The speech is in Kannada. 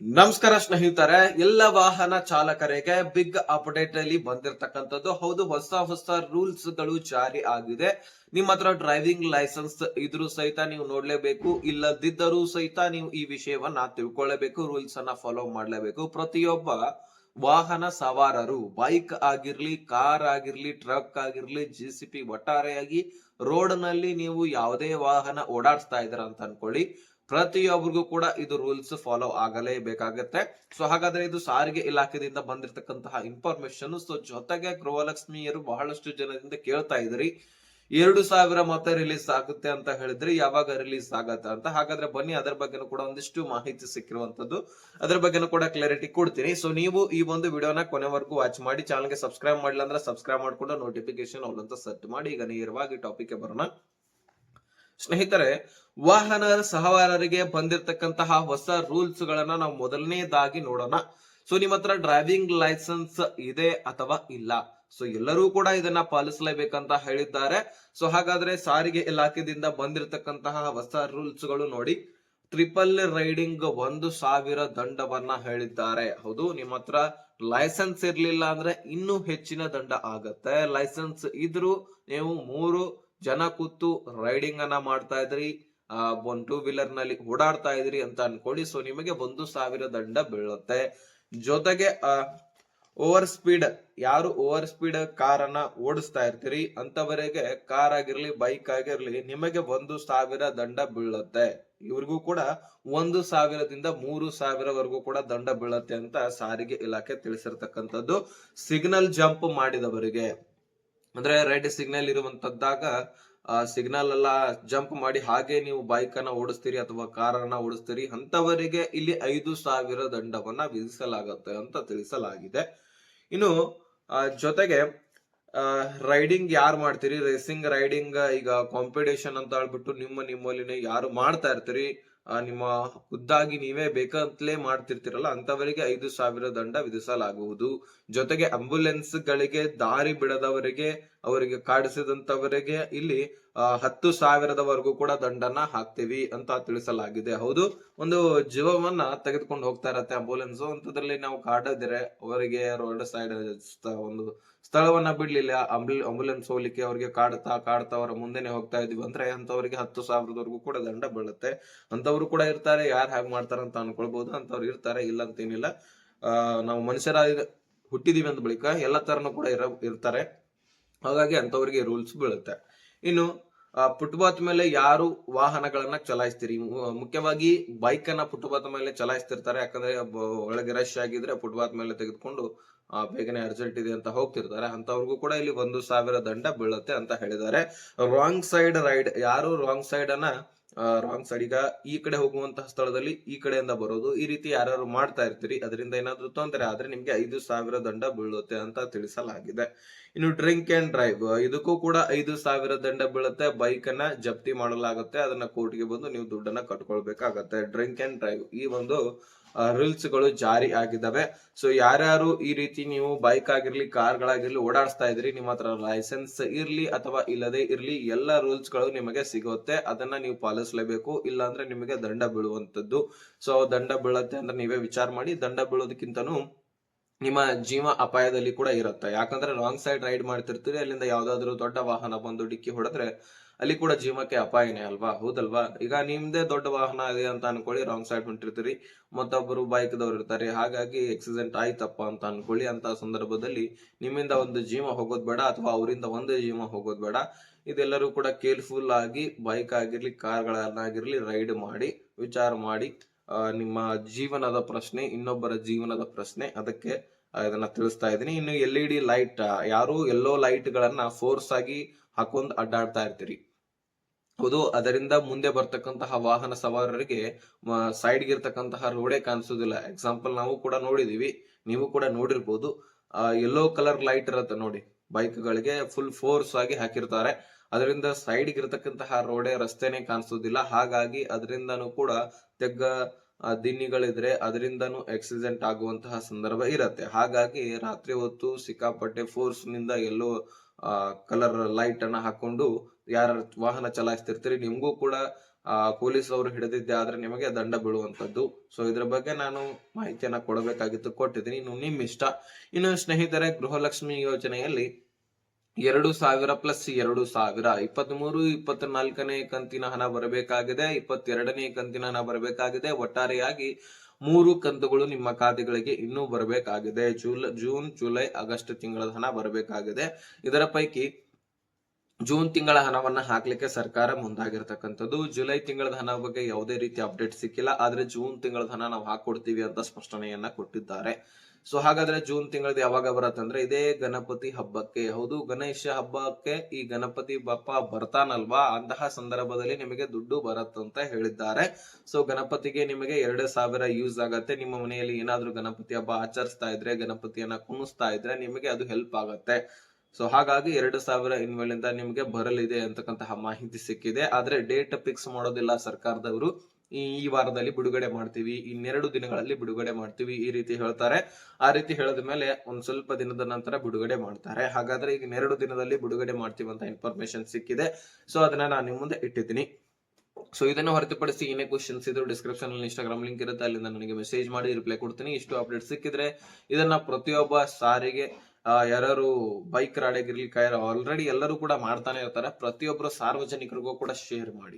ನಮಸ್ಕಾರ ಸ್ನೇಹಿತರೆ, ಎಲ್ಲ ವಾಹನ ಚಾಲಕರಿಗೆ ಬಿಗ್ ಅಪ್ಡೇಟ್ ಅಲ್ಲಿ ಬಂದಿರತಕ್ಕಂಥದ್ದು. ಹೌದು, ಹೊಸ ಹೊಸ ರೂಲ್ಸ್ಗಳು ಜಾರಿ ಆಗಿದೆ. ನಿಮ್ಮ ಹತ್ರ ಡ್ರೈವಿಂಗ್ ಲೈಸೆನ್ಸ್ ಇದ್ರೂ ಸಹಿತ ನೀವು ನೋಡ್ಲೇಬೇಕು. ಇಲ್ಲದಿದ್ದರೂ ಸಹಿತ ನೀವು ಈ ವಿಷಯವನ್ನ ತಿಳ್ಕೊಳ್ಳಬೇಕು ರೂಲ್ಸ್ ಅನ್ನ ಫಾಲೋ ಮಾಡ್ಲೇಬೇಕು. ಪ್ರತಿಯೊಬ್ಬ ವಾಹನ ಸವಾರರು, ಬೈಕ್ ಆಗಿರ್ಲಿ, ಕಾರ್ ಆಗಿರ್ಲಿ, ಟ್ರಕ್ ಆಗಿರ್ಲಿ ಜಿ ಸಿ ಪಿ ಒಟ್ಟಾರೆಯಾಗಿ ರೋಡ್ನಲ್ಲಿ ನೀವು ಯಾವುದೇ ವಾಹನ ಓಡಾಡಿಸ್ತಾ ಇದ್ದೀರಾ ಅಂತ ಅನ್ಕೊಳ್ಳಿ. ಪ್ರತಿಯೊಬ್ಬರಿಗೂ ಕೂಡ ಇದು ರೂಲ್ಸ್ ಫಾಲೋ ಆಗಲೇಬೇಕಾಗತ್ತೆ ಸೊ ಹಾಗಾದ್ರೆ ಇದು ಸಾರಿಗೆ ಇಲಾಖೆದಿಂದ ಬಂದಿರತಕ್ಕಂತಹ ಇನ್ಫಾರ್ಮೇಶನ್ ಸೊ ಜೊತೆಗೆ ಗೃಹಲಕ್ಷ್ಮಿಯರು ಬಹಳಷ್ಟು ಜನರಿಂದ ಕೇಳ್ತಾ ಇದ್ರಿ. ಎರಡು ಸಾವಿರ ಮತ್ತೆ ರಿಲೀಸ್ ಆಗುತ್ತೆ ಅಂತ ಹೇಳಿದ್ರೆ. ಯಾವಾಗ ರಿಲೀಸ್ ಆಗತ್ತೆ ಅಂತ. ಹಾಗಾದ್ರೆ ಬನ್ನಿ, ಅದರ ಬಗ್ಗೆನೂ ಕೂಡ ಒಂದಿಷ್ಟು ಮಾಹಿತಿ ಸಿಕ್ಕಿರುವಂತದ್ದು. ಅದ್ರ ಬಗ್ಗೆನೂ ಕೂಡ ಕ್ಲಾರಿಟಿ ಕೊಡ್ತೀನಿ. ಸೊ ನೀವು ಈ ಒಂದು ವಿಡಿಯೋನ ಕೊನೆವರೆಗೂ ವಾಚ್ ಮಾಡಿ ಚಾನಲ್ಗೆ ಸಬ್ಸ್ಕ್ರೈಬ್ ಮಾಡಿಲ್ಲ ಅಂದ್ರೆ ಸಬ್ಸ್ಕ್ರೈಬ್ ಮಾಡ್ಕೊಂಡು ನೋಟಿಫಿಕೇಶನ್ ಅಂತ ಸೆಟ್ ಮಾಡಿ. ಈಗ ನೇರವಾಗಿ ಟಾಪಿಕ್ ಬರೋಣ. ಸ್ನೇಹಿತರೆ ವಾಹನ ಸಹವಾರರಿಗೆ ಬಂದಿರತಕ್ಕಂತಹ ಹೊಸ ರೂಲ್ಸ್ ಗಳನ್ನ ನಾವು ಮೊದಲನೇದಾಗಿ ನೋಡೋಣ. ಸೊ, ನಿಮ್ಮ ಹತ್ರ ಡ್ರೈವಿಂಗ್ ಲೈಸೆನ್ಸ್ ಇದೆ ಅಥವಾ ಇಲ್ಲ? ಸೊ, ಎಲ್ಲರೂ ಕೂಡ ಇದನ್ನ ಪಾಲಿಸಲೇಬೇಕಂತ ಹೇಳಿದ್ದಾರೆ. ಸೊ, ಹಾಗಾದ್ರೆ ಸಾರಿಗೆ ಇಲಾಖೆದಿಂದ ಬಂದಿರತಕ್ಕಂತಹ ಹೊಸ ರೂಲ್ಸ್ಗಳು ನೋಡಿ. ಟ್ರಿಪಲ್ ರೈಡಿಂಗ್ ಒಂದು ಸಾವಿರ ದಂಡವನ್ನ ಹೇಳಿದ್ದಾರೆ. ಹೌದು, ನಿಮ್ಮ ಹತ್ರ ಲೈಸೆನ್ಸ್ ಇರ್ಲಿಲ್ಲ ಅಂದ್ರೆ ಇನ್ನೂ ಹೆಚ್ಚಿನ ದಂಡ ಆಗತ್ತೆ. ಲೈಸೆನ್ಸ್ ಇದ್ರೂ ನೀವು ಮೂರು ಜನ ಕೂತು ರೈಡಿಂಗ್ ಅನ್ನ ಮಾಡ್ತಾ ಇದ್ರಿ, ಆ, ಒಂದು ಟೂ ವೀಲರ್ನಲ್ಲಿ ಓಡಾಡ್ತಾ ಇದ್ರಿ ಅಂತ ಅನ್ಕೊಳ್ಳಿ. ಸೊ ನಿಮಗೆ ಒಂದು ಸಾವಿರ ದಂಡ ಬೀಳುತ್ತೆ. ಜೊತೆಗೆ ಓವರ್ ಸ್ಪೀಡ್ ಯಾರು ಓವರ್ ಸ್ಪೀಡ್ ಕಾರ್ ಅನ್ನ ಓಡಿಸ್ತಾ ಇರ್ತೀರಿ, ಅಂತವರೆಗೆ ಕಾರ್ ಆಗಿರ್ಲಿ ಬೈಕ್ ಆಗಿರ್ಲಿ, ನಿಮಗೆ ಒಂದು ಸಾವಿರ ದಂಡ ಬೀಳುತ್ತೆ. ಇವ್ರಿಗೂ ಕೂಡ ಒಂದು ಸಾವಿರದಿಂದ ಮೂರು ಸಾವಿರವರೆಗೂ ಕೂಡ ದಂಡ ಬೀಳುತ್ತೆ ಅಂತ ಸಾರಿಗೆ ಇಲಾಖೆ ತಿಳಿಸಿರ್ತಕ್ಕಂಥದ್ದು. ಸಿಗ್ನಲ್ ಜಂಪ್ ಮಾಡಿದವರಿಗೆ. ಅಂದ್ರೆ ರೆಡ್ ಸಿಗ್ನಲ್ ಇರುವಂತದ್ದಾಗ ಸಿಗ್ನಲ್ ಎಲ್ಲ ಜಂಪ್ ಮಾಡಿ ಹಾಗೆ ನೀವು ಬೈಕ್ ಅನ್ನ ಓಡಿಸ್ತೀರಿ ಅಥವಾ ಕಾರ್ ಅನ್ನ ಓಡಿಸ್ತೀರಿ ಅಂತವರಿಗೆ ಇಲ್ಲಿ ಐದು ಸಾವಿರ ದಂಡವನ್ನ ವಿಧಿಸಲಾಗುತ್ತೆ ಅಂತ ತಿಳಿಸಲಾಗಿದೆ. ಇನ್ನು ಜೊತೆಗೆ ರೈಡಿಂಗ್ ಯಾರು ಮಾಡ್ತೀರಿ? ರೇಸಿಂಗ್ ರೈಡಿಂಗ್ ಈಗ ಕಾಂಪಿಟೇಷನ್ ಅಂತ ಹೇಳ್ಬಿಟ್ಟು ನಿಮ್ಮ ನಿಮ್ಮಲ್ಲಿನೇ ಯಾರು ಮಾಡ್ತಾ ಇರ್ತೀರಿ? ನಿಮ್ಮ ಖುದ್ದಾಗಿ ನೀವೇ ಬೇಕಂತಲೇ ಮಾಡ್ತಿರ್ತೀರಲ್ಲ ಅಂತವರಿಗೆ ಐದು ಸಾವಿರ ದಂಡ ವಿಧಿಸಲಾಗುವುದು. ಜೊತೆಗೆ ಆಂಬ್ಯುಲೆನ್ಸ್ ಗಳಿಗೆ ದಾರಿ ಬಿಡದವರಿಗೆ, ಅವರಿಗೆ ಕಾಡಿಸಿದಂತವರಿಗೆ ಇಲ್ಲಿ ಹತ್ತು ಸಾವಿರದವರೆಗೂ ಕೂಡ ದಂಡನ ಹಾಕ್ತೀವಿ ಅಂತ ತಿಳಿಸಲಾಗಿದೆ. ಹೌದು, ಒಂದು ಜೀವವನ್ನ ತೆಗೆದುಕೊಂಡು ಹೋಗ್ತಾ ಇರತ್ತೆ ಆಂಬುಲೆನ್ಸ್ ಅಂತದ್ರಲ್ಲಿ ನಾವು ಕಾಡದಿರೆ ಅವರಿಗೆ ರೋಡ್ ಸೈಡ್ ಒಂದು ಸ್ಥಳವನ್ನ ಬಿಡ್ಲಿಲ್ಲ. ಆಂಬುಲೆನ್ಸ್ ಹೋಗ್ಲಿಕ್ಕೆ ಅವರಿಗೆ ಕಾಡ್ತಾ ಕಾಡ್ತಾ ಅವರ ಮುಂದೆನೆ ಹೋಗ್ತಾ ಇದೀವಿ ಅಂದ್ರೆ ಅಂತವರಿಗೆ ಹತ್ತು ಸಾವಿರದವರೆಗೂ ಕೂಡ ದಂಡ ಬೀಳುತ್ತೆ. ಅಂತವ್ರು ಕೂಡ ಇರ್ತಾರೆ. ಯಾರು ಹಾಗೆ ಮಾಡ್ತಾರ ಅಂತ ಅನ್ಕೊಳ್ಬಹುದು ಅಂತವ್ರು ಇರ್ತಾರೆ, ಇಲ್ಲ ಅಂತೇನಿಲ್ಲ. ನಾವು ಮನುಷ್ಯರ ಹುಟ್ಟಿದೀವಿ ಅಂದ ಬಳಿಕ ಎಲ್ಲ ತರನು ಕೂಡ ಇರ, ಇರ್ತಾರೆ. ಹಾಗಾಗಿ ಅಂತವರಿಗೆ ರೂಲ್ಸ್ ಬೀಳುತ್ತೆ. ಇನ್ನು ಫುಟ್ಪಾತ್ ಮೇಲೆ ಯಾರು ವಾಹನಗಳನ್ನ ಚಲಾಯಿಸ್ತೀರಿ? ಮುಖ್ಯವಾಗಿ ಬೈಕ್ ಅನ್ನ ಫುಟ್ಪಾತ್ ಮೇಲೆ ಚಲಾಯಿಸ್ತಿರ್ತಾರೆ. ಯಾಕಂದ್ರೆ ಒಳಗೆ ರಶ್ ಆಗಿದ್ರೆ ಫುಟ್ಪಾತ್ ಮೇಲೆ ತೆಗೆದುಕೊಂಡು ಬೇಗನೆ ಅರ್ಜೆಂಟ್ ಇದೆ ಅಂತ ಹೋಗ್ತಿರ್ತಾರೆ. ಅಂತವ್ರಿಗೂ ಕೂಡ ಇಲ್ಲಿ ಒಂದು ಸಾವಿರ ದಂಡ ಬೀಳುತ್ತೆ ಅಂತ ಹೇಳಿದ್ದಾರೆ. ರಾಂಗ್ ಸೈಡ್ ರೈಡ್ ಯಾರು ರಾಂಗ್ ಸೈಡ್ ಅನ್ನ ರಾಂಗ್ ಸೈಡ್ ಈಗ ಈ ಕಡೆ ಹೋಗುವಂತಹ ಸ್ಥಳದಲ್ಲಿ ಈ ಕಡೆಯಿಂದ ಬರೋದು. ಈ ರೀತಿ ಯಾರು ಮಾಡ್ತಾ ಇರ್ತೀರಿ, ಅದರಿಂದ ಏನಾದ್ರೂ ತೊಂದರೆ ಆದ್ರೆ ನಿಮ್ಗೆ ಐದು ಸಾವಿರ ದಂಡ ಬೀಳುತ್ತೆ ಅಂತ ತಿಳಿಸಲಾಗಿದೆ. ಇನ್ನು ಡ್ರಿಂಕ್ ಅಂಡ್ ಡ್ರೈವ್ ಇದಕ್ಕೂ ಕೂಡ ಐದು ಸಾವಿರ ದಂಡ ಬೀಳುತ್ತೆ. ಬೈಕ್ ಅನ್ನ ಜಪ್ತಿ ಮಾಡಲಾಗುತ್ತೆ. ಅದನ್ನ ಕೋರ್ಟ್ಗೆ ಬಂದು ನೀವು ದುಡ್ಡನ್ನ ಕಟ್ಕೊಳ್ಬೇಕಾಗತ್ತೆ. ಡ್ರಿಂಕ್ ಅಂಡ್ ಡ್ರೈವ್ ಈ ಒಂದು ರೂಲ್ಸ್ಗಳು ಜಾರಿ ಆಗಿದ್ದಾವೆ. ಸೊ ಯಾರ್ಯಾರು ಈ ರೀತಿ ನೀವು ಬೈಕ್ ಆಗಿರ್ಲಿ ಕಾರ್ ಗಳಾಗಿರ್ಲಿ ಓಡಾಡಿಸ್ತಾ ಇದ್ರಿ, ನಿಮ್ಮ ಹತ್ರ ಲೈಸೆನ್ಸ್ ಇರ್ಲಿ ಅಥವಾ ಇಲ್ಲದೆ ಇರ್ಲಿ, ಎಲ್ಲ ರೂಲ್ಸ್ಗಳು ನಿಮಗೆ ಸಿಗುತ್ತೆ. ಅದನ್ನ ನೀವು ಪಾಲಿಸಲೇಬೇಕು. ಇಲ್ಲಾಂದ್ರೆ ನಿಮಗೆ ದಂಡ ಬೀಳುವಂತದ್ದು ಸೊ ದಂಡ ಬೀಳತ್ತೆ ಅಂದ್ರೆ ನೀವೇ ವಿಚಾರ ಮಾಡಿ, ದಂಡ ಬೀಳೋದಕ್ಕಿಂತನೂ ನಿಮ್ಮ ಜೀವ ಅಪಾಯದಲ್ಲಿ ಕೂಡ ಇರುತ್ತೆ. ಯಾಕಂದ್ರೆ ರಾಂಗ್ ಸೈಡ್ ರೈಡ್ ಮಾಡ್ತಿರ್ತೀರಿ, ಅಲ್ಲಿಂದ ಯಾವ್ದಾದ್ರು ದೊಡ್ಡ ವಾಹನ ಬಂದು ಡಿಕ್ಕಿ ಹೊಡೆದ್ರೆ ಅಲ್ಲಿ ಕೂಡ ಜೀವಕ್ಕೆ ಅಪಾಯನೇ ಅಲ್ವಾ? ಹೌದಲ್ವಾ? ಈಗ ನಿಮ್ದೇ ದೊಡ್ಡ ವಾಹನ ಇದೆ ಅಂತ ಅನ್ಕೊಳ್ಳಿ ರಾಂಗ್ ಸೈಡ್ ಹೊಂಟಿರ್ತೀರಿ. ಮತ್ತೊಬ್ಬರು ಬೈಕ್ ದವ್ರು ಇರ್ತಾರೆ. ಹಾಗಾಗಿ ಆಕ್ಸಿಡೆಂಟ್ ಆಯ್ತಪ್ಪ ಅಂತ ಅನ್ಕೊಳ್ಳಿ. ಅಂತ ಸಂದರ್ಭದಲ್ಲಿ ನಿಮ್ಮಿಂದ ಒಂದು ಜೀವ ಹೋಗೋದ್ ಬೇಡ, ಅಥವಾ ಅವರಿಂದ ಒಂದೇ ಜೀವ ಹೋಗೋದ್ ಬೇಡ. ಇದೆಲ್ಲರೂ ಕೂಡ ಕೇರ್ಫುಲ್ ಆಗಿ ಬೈಕ್ ಆಗಿರ್ಲಿ ಕಾರ್ಗಳನ್ನಾಗಿರ್ಲಿ ರೈಡ್ ಮಾಡಿ, ವಿಚಾರ ಮಾಡಿ ನಿಮ್ಮ ಜೀವನದ ಪ್ರಶ್ನೆ, ಇನ್ನೊಬ್ಬರ ಜೀವನದ ಪ್ರಶ್ನೆ, ಅದಕ್ಕೆ ಇದನ್ನ ತಿಳಿಸ್ತಾ ಇದ್ದೀನಿ. ಇನ್ನು ಎಲ್ ಇ ಡಿ ಲೈಟ್ ಯಾರು ಎಲ್ಲೋ ಲೈಟ್ ಗಳನ್ನ ಫೋರ್ಸ್ ಆಗಿ ಹಾಕೊಂಡ್ ಅಡ್ಡಾಡ್ತಾ ಇರ್ತೀರಿ. ಹೌದು ಅದರಿಂದ ಮುಂದೆ ಬರ್ತಕ್ಕಂತಹ ವಾಹನ ಸವಾರರಿಗೆ ಸೈಡ್ ಇರ್ತಕ್ಕಂತಹ ರೋಡೇ ಕಾಣಿಸೋದಿಲ್ಲ. ಎಕ್ಸಾಂಪಲ್ ನಾವು ಕೂಡ ನೋಡಿದೀವಿ. ನೀವು ಕೂಡ ನೋಡಿರ್ಬೋದು. ಯೆಲ್ಲೋ ಕಲರ್ ಲೈಟ್ ಇರತ್ತೆ ನೋಡಿ. ಬೈಕ್ ಗಳಿಗೆ ಫುಲ್ ಫೋರ್ಸ್ ಆಗಿ ಹಾಕಿರ್ತಾರೆ. ಅದರಿಂದ ಸೈಡ್ ಇರತಕ್ಕಂತಹ ರೋಡೇ ರಸ್ತೆನೆ ಕಾಣಿಸೋದಿಲ್ಲ. ಹಾಗಾಗಿ ಅದರಿಂದನೂ ಕೂಡ ತೆಗ್ಗ ದಿನ್ನಿಗಳಿದ್ರೆ ಅದರಿಂದನೂ ಆಕ್ಸಿಡೆಂಟ್ ಆಗುವಂತಹ ಸಂದರ್ಭ ಇರತ್ತೆ. ಹಾಗಾಗಿ ರಾತ್ರಿ ಹೊತ್ತು ಸಿಕ್ಕಾಪಟ್ಟೆ ಫೋರ್ಸ್ನಿಂದ ಎಲ್ಲೋ ಕಲರ್ ಲೈಟ್ ಅನ್ನ ಹಾಕೊಂಡು ಯಾರ ವಾಹನ ಚಲಾಯಿಸ್ತಿರ್ತೀರಿ, ನಿಮಗೂ ಕೂಡ, ಆ ಪೊಲೀಸ್ ಅವರು ಹಿಡಿದಿದ್ದೆ ಆದ್ರೆ ನಿಮಗೆ ದಂಡ ಬೀಳುವಂತದ್ದು ಸೊ ಇದ್ರ ಬಗ್ಗೆ ನಾನು ಮಾಹಿತಿಯನ್ನ ಕೊಡಬೇಕಾಗಿತ್ತು, ಕೊಟ್ಟಿದ್ದೀನಿ. ಇನ್ನು ನಿಮ್ ಇಷ್ಟ ಇನ್ನು ಸ್ನೇಹಿತರೆ, ಗೃಹಲಕ್ಷ್ಮಿ ಯೋಜನೆಯಲ್ಲಿ ಎರಡು ಸಾವಿರ ಪ್ಲಸ್ ಎರಡು ಸಾವಿರ ಇಪ್ಪತ್ತ್ ಮೂರು ಇಪ್ಪತ್ನಾಲ್ಕನೇ ಕಂತಿನ ಹಣ ಬರಬೇಕಾಗಿದೆ, ಇಪ್ಪತ್ತೆರಡನೇ ಕಂತಿನ ಹಣ ಬರಬೇಕಾಗಿದೆ. ಒಟ್ಟಾರೆಯಾಗಿ ಮೂರು ಕಂತುಗಳು ನಿಮ್ಮ ಖಾತೆಗಳಿಗೆ ಇನ್ನೂ ಬರಬೇಕಾಗಿದೆ. ಜೂಲ್, ಜೂನ್, ಜುಲೈ, ಆಗಸ್ಟ್ ತಿಂಗಳ ಹಣ ಬರಬೇಕಾಗಿದೆ. ಇದರ ಪೈಕಿ ಜೂನ್ ತಿಂಗಳ ಹಣವನ್ನ ಹಾಕ್ಲಿಕ್ಕೆ ಸರ್ಕಾರ ಮುಂದಾಗಿರ್ತಕ್ಕಂಥದ್ದು. ಜುಲೈ ತಿಂಗಳ ಹಣ ಬಗ್ಗೆ ಯಾವುದೇ ರೀತಿ ಅಪ್ಡೇಟ್ ಸಿಕ್ಕಿಲ್ಲ. ಆದ್ರೆ ಜೂನ್ ತಿಂಗಳ ಹಣ ನಾವು ಹಾಕೊಡ್ತೀವಿ ಅಂತ ಸ್ಪಷ್ಟನೆಯನ್ನ ಕೊಟ್ಟಿದ್ದಾರೆ. ಸೊ ಹಾಗಾದ್ರೆ ಜೂನ್ ತಿಂಗಳದ ಯಾವಾಗ ಬರತ್ತಂದ್ರೆ ಇದೇ ಗಣಪತಿ ಹಬ್ಬಕ್ಕೆ. ಹೌದು, ಗಣೇಶ ಹಬ್ಬಕ್ಕೆ ಈ ಗಣಪತಿ ಬಪ್ಪ ಬರ್ತಾನಲ್ವಾ? ಅಂತಹ ಸಂದರ್ಭದಲ್ಲಿ ನಿಮಗೆ ದುಡ್ಡು ಬರತ್ತಂತ ಹೇಳಿದ್ದಾರೆ. ಸೊ ಗಣಪತಿಗೆ ನಿಮಗೆ ಎರಡು ಸಾವಿರ ಯೂಸ್ ಆಗತ್ತೆ. ನಿಮ್ಮ ಮನೆಯಲ್ಲಿ ಏನಾದ್ರೂ ಗಣಪತಿ ಹಬ್ಬ ಆಚರಿಸ್ತಾ ಇದ್ರೆ, ಗಣಪತಿಯನ್ನ ಕುಣಿಸ್ತಾ ಇದ್ರೆ ನಿಮಗೆ ಅದು ಹೆಲ್ಪ್ ಆಗತ್ತೆ. ಸೊ ಹಾಗಾಗಿ ಎರಡು ಸಾವಿರ ಇನ್ಮೇಲಿಂದ ನಿಮಗೆ ಬರಲಿದೆ ಅಂತಕ್ಕಂತಹ ಮಾಹಿತಿ ಸಿಕ್ಕಿದೆ. ಆದ್ರೆ ಡೇಟ್ ಫಿಕ್ಸ್ ಮಾಡೋದಿಲ್ಲ ಸರ್ಕಾರದವರು. ಈ ವಾರದಲ್ಲಿ ಬಿಡುಗಡೆ ಮಾಡ್ತೀವಿ, ಇನ್ನೆರಡು ದಿನಗಳಲ್ಲಿ ಬಿಡುಗಡೆ ಮಾಡ್ತೀವಿ ಈ ರೀತಿ ಹೇಳ್ತಾರೆ. ಆ ರೀತಿ ಹೇಳಿದ ಮೇಲೆ ಒಂದ್ ಸ್ವಲ್ಪ ದಿನದ ನಂತರ ಬಿಡುಗಡೆ ಮಾಡ್ತಾರೆ. ಹಾಗಾದ್ರೆ ಈಗ ಇನ್ನೆರಡು ದಿನದಲ್ಲಿ ಬಿಡುಗಡೆ ಮಾಡ್ತೀವಿ ಅಂತ ಇನ್ಫಾರ್ಮೇಶನ್ ಸಿಕ್ಕಿದೆ. ಸೊ ಅದನ್ನ ನಾನು ನಿಮ್ಮ ಮುಂದೆ ಇಟ್ಟಿದ್ದೀನಿ. ಸೊ ಇದನ್ನು ಹೊರತುಪಡಿಸಿ ಏನೇ ಕ್ವಶನ್ಸ್ ಇದ್ರು ಡಿಸ್ಕ್ರಿಪ್ಷನ್ ಅಲ್ಲಿ ಇನ್ಸ್ಟಾಗ್ರಾಮ್ ಲಿಂಕ್ ಇರುತ್ತೆ, ಅಲ್ಲಿಂದ ನನಗೆ ಮೆಸೇಜ್ ಮಾಡಿ ರಿಪ್ಲೈ ಕೊಡ್ತೀನಿ. ಇಷ್ಟು ಅಪ್ಡೇಟ್ ಸಿಕ್ಕಿದ್ರೆ ಇದನ್ನ ಪ್ರತಿಯೊಬ್ಬ ಸಾರಿಗೆ ಯಾರು ಬೈಕ್ ರಾಡಿಗಿರ್ಲಿ ಕಾರ್ ಆಲ್ರೆಡಿ ಎಲ್ಲರೂ ಕೂಡ ಮಾಡ್ತಾನೆ ಇರ್ತಾರೆ. ಪ್ರತಿಯೊಬ್ಬರು ಸಾರ್ವಜನಿಕರಿಗೂ ಕೂಡ ಶೇರ್ ಮಾಡಿ.